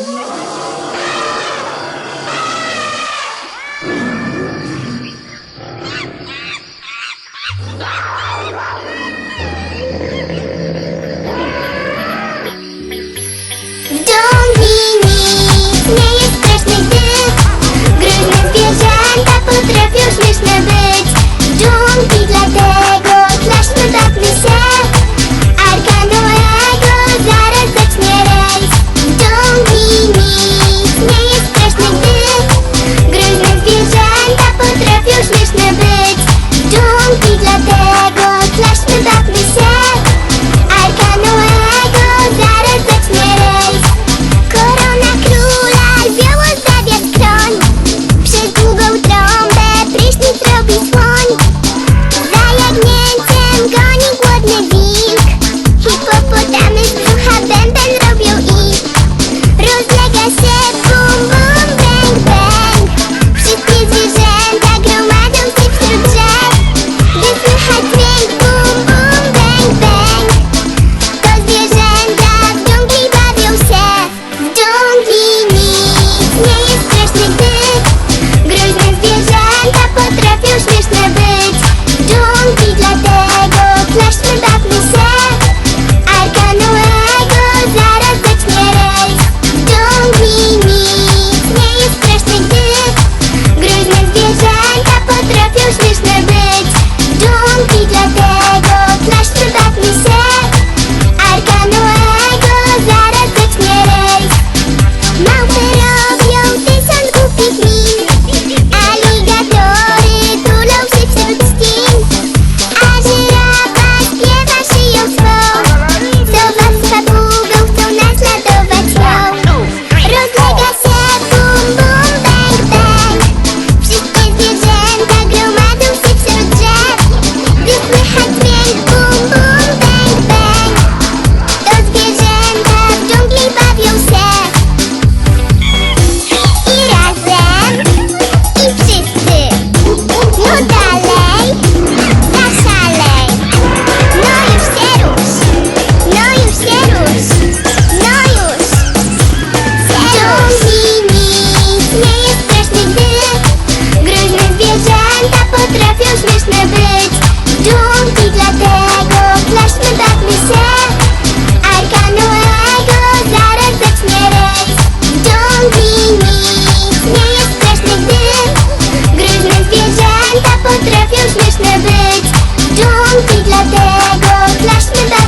Wow! Nadine. Chcemy być dumni, dlatego klaszmy, bawmy tak się. Arkanuego zaraz zacznie rejs W dżungli nic nie jest straszne, gdy Gryźmy zwierzęta potrafią śmieszne być. W dżungli dlatego klaszmy, bawmy tak